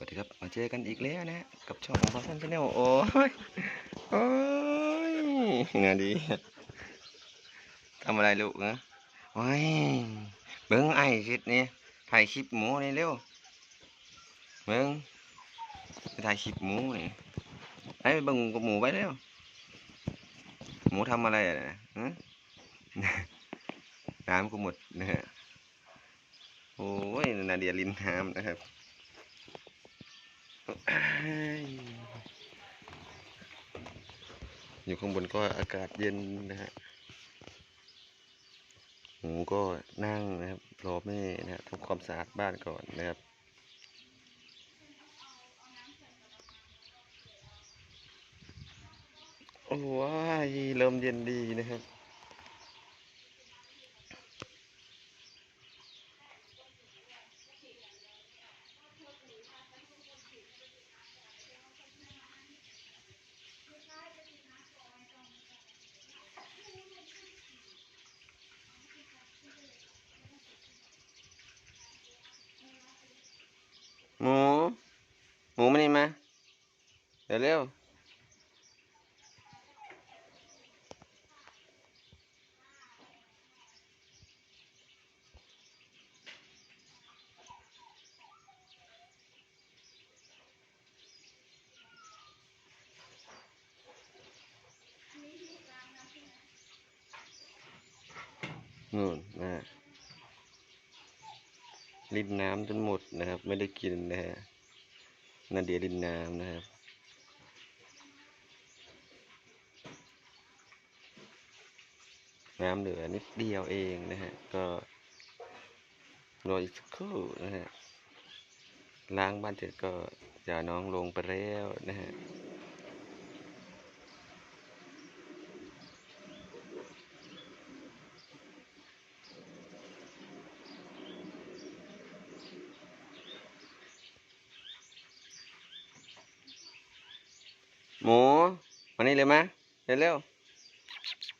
วัสดีครับมาเจอกันอีกแล้วนะ กับช่องของพอสันชาแนลโอ้ยโอ้ยงานดีทำอะไรลูกนะโอ้ยเบิ้งไอ้ชิดนี่ถ่ายคลิปหมูนี่เร็วเบิ้งไปถ่ายคลิปหมูนี่ไอ้เบิ้งกับหมูไปเร็วหมูทำอะไรอะนะฮะน้ำก็หมดนะฮะโอ้ยนาเดียลินน้ำนะครับ อยู่ข้างบนก็อากาศเย็นนะฮะหมูก็นั่งนะครับรอแม่นะฮะทำความสะอาดบ้านก่อนนะครับโอ้ยเริ่มเย็นดีนะครับ หมู หมูมานี่มาเดี๋ยวเร็วนู่นนะรินน้ำจนหมดนะครับ ไม่ได้กินนะฮะ นาเดียรินน้ำนะครับ น้ำเหลือนิดเดียวเองนะฮะ ก็รออีกสักครู่นะฮะ ล้างบ้านเสร็จก็อย่าน้องลงไปแล้วนะฮะ หมูมานี่เลยมะเร็วเร็ว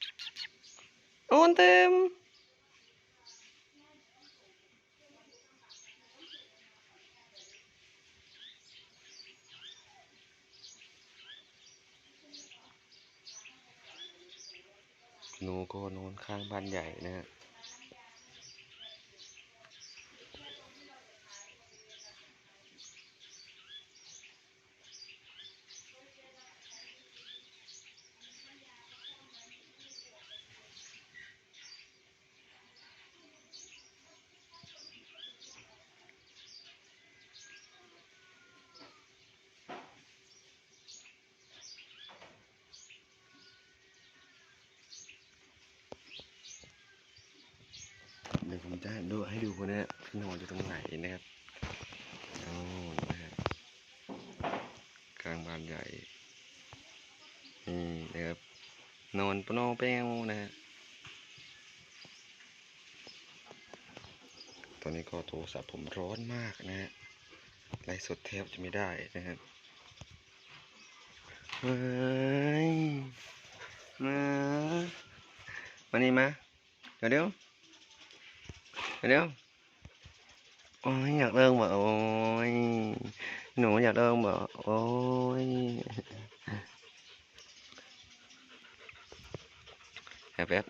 ๆโอนเต็มหนูก็นอนข้างบ้านใหญ่นะฮะ ดูให้ดูคนะฮะพี่นอนอยู่ตรงไหนนะครับโอ้นะฮะกลางบ้านใหญ่นี่นะครับนอนปนอแป้วนะฮะตอนนี้ก็โทรศัพท์ผมร้อนมากนะฮะไลฟ์สดแทบจะไม่ได้นะครับเฮ้ยมามานี่มาเดี๋ยวเดี๋ยว เดี๋ยวโอ้ยอยากเลิกบ่โอ้ยหนูอยากเลิกบ่โอ้ยแป๊บแป๊บ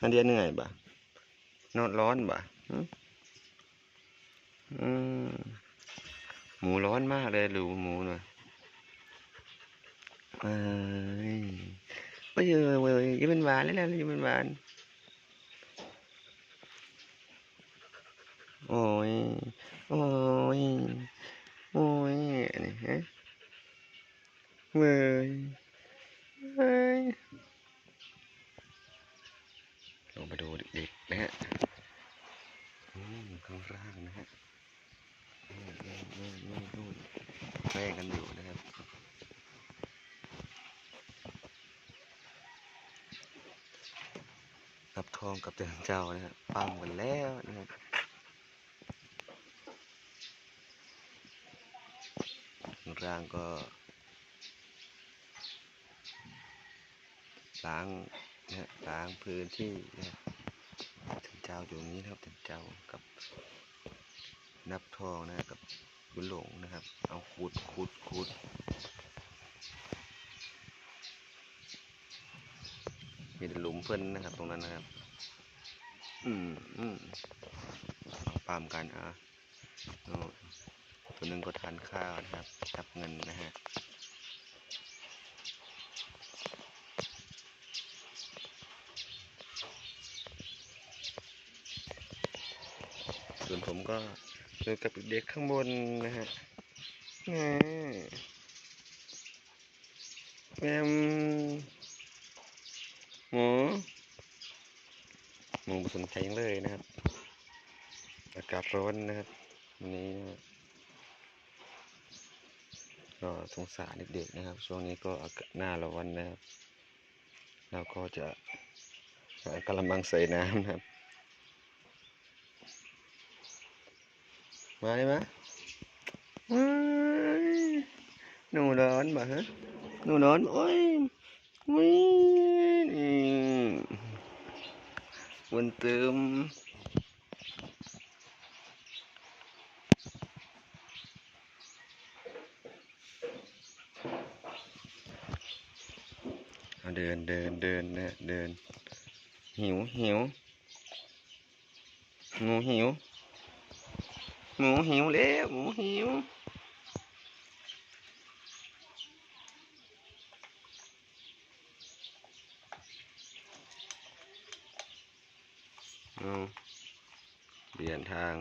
อันเดียเหนื่อยบ่นอนร้อนบ่หมูร้อนมากเลยหรือหมูหน่อยเอ้ยไม่เยอะเลยยิ้มเป็นหวานเลยนะยิ้มเป็นหวานโอ้ย โอ้ย โอ้ยนี่ฮะเว้ย ข้างล่างนะฮะนู่นนู่นนู่นแย่งกันอยู่นะครับรับทองกับเจ้าเจ้านะครับปั้มกันแล้วนะครับร่างก็ล้างนะล้างพื้นที่นะครับ เจ้าอยู่นี้นะครับท่านเจ้ากับนับทองนะกับบุญหลงนะครับ เอาขุดขุดขุดมีหลุมเพิ่นนะครับ ตรงนั้นนะครับ อืมอืมเอาปามกันอะตัวหนึ่งก็ทานข้าวนะครับทับเงินนะฮะ ส่วน ผมก็อยู่กับเด็กข้างบนนะฮะแม่แมมหมูหมูสนใจยังเลยนะครับ อากาศร้อนนะครับวันนี้ก็สงสารเด็กๆนะครับ ช่วงนี้ก็อากาศหน้าร้อนนะครับเราก็จะกระมังใส่น้ำนะครับ มาได้ไหมว้ายหนูร้อนบ่ฮะหนูร้อนบ่โอ้ยวินี่วันเติมเอาเดินเดินเดินนะเดินหิวหิวหนูหิว หมูหิวแล้วหมูหิวเอาเปลี่ยนทาง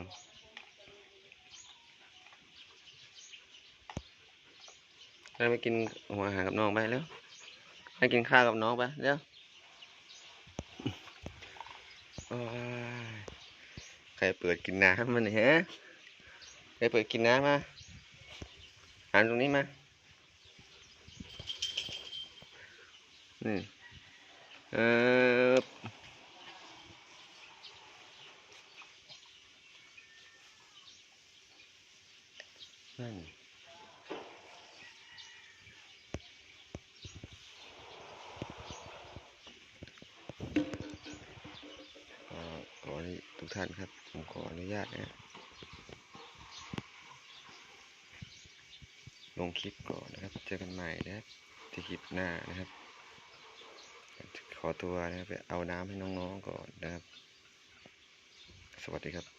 ไปไปกินหัวอาหารกับน้องไปแล้วไปกินข้าวกับน้องไปเร็วใครเปิดกินน้ำมันเนี่ย ฮะไปเปิดกินน้ำมาหันตรงนี้มานี่เออนั่นก็ขอให้ทุกท่านครับ ผมขออนุญาตนะ ลงคลิปก่อนนะครับ เจอกันใหม่นะครับที่คลิปหน้านะครับ ขอตัวนะครับไปเอาน้ำให้น้องๆก่อนนะครับ สวัสดีครับ